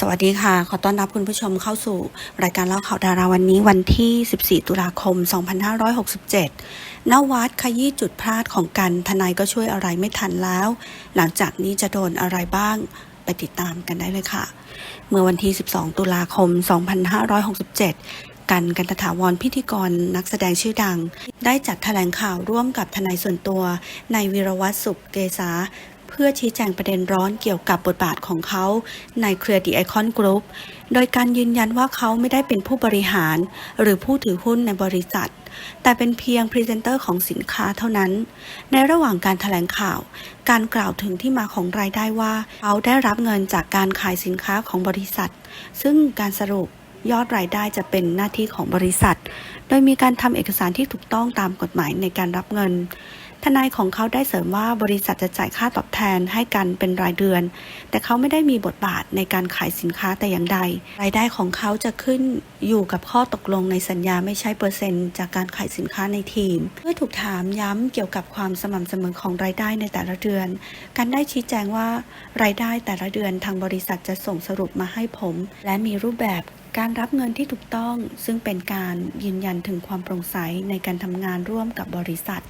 สวัสดีค่ะ ขอต้อนรับคุณผู้ชมเข้าสู่ รายการเล่าข่าวดาราวันนี้วันที่ 14 ตุลาคม 2567 นวัดขยี้จุดพลาดของกัน ทนายก็ช่วยอะไรไม่ทันแล้ว หลังจากนี้จะโดนอะไรบ้าง ไปติดตามกันได้เลยค่ะ เมื่อวันที่ 12 ตุลาคม 2567กันกันตถาวรพิธีกรนักแสดงชื่อดัง ได้จัดแถลงข่าวร่วมกับทนายส่วนตัวในวีรวัตรสุขเกษา เพื่อชี้แจงประเด็นร้อนเกี่ยวกับบทบาทของเขาในเครือ The Icon Group โดยการยืนยันว่าเขาไม่ได้เป็นผู้บริหาร หรือผู้ถือหุ้นในบริษัท แต่เป็นเพียงพรีเซนเตอร์ของสินค้าเท่านั้น ในระหว่างการถแถลงข่าว การกล่าวถึงที่มาของรายได้ว่า เขาได้รับเงินจากการขายสินค้าของบริษัท ซึ่งการสรุปยอดรายได้จะเป็นหน้าที่ของบริษัท โดยมีการทำเอกสารที่ถูกต้องตามกฎหมายในการรับเงิน ทนายของเขาได้เสริมว่าบริษัทจะจ่ายค่าตอบแทนให้กันเป็นรายเดือน แต่เขาไม่ได้มีบทบาทในการขายสินค้าแต่อย่างใด รายได้ของเขาจะขึ้นอยู่กับข้อตกลงในสัญญาไม่ใช่เปอร์เซ็นต์จากการขายสินค้าในทีม เมื่อถูกถามย้ำเกี่ยวกับความสม่ำเสมอของรายได้ในแต่ละเดือน การได้ชี้แจงว่ารายได้แต่ละเดือนทางบริษัทจะส่งสรุปมาให้ผม และมีรูปแบบการรับเงินที่ถูกต้อง ซึ่งเป็นการยืนยันถึงความโปร่งใสในการทำงานร่วมกับบริษัท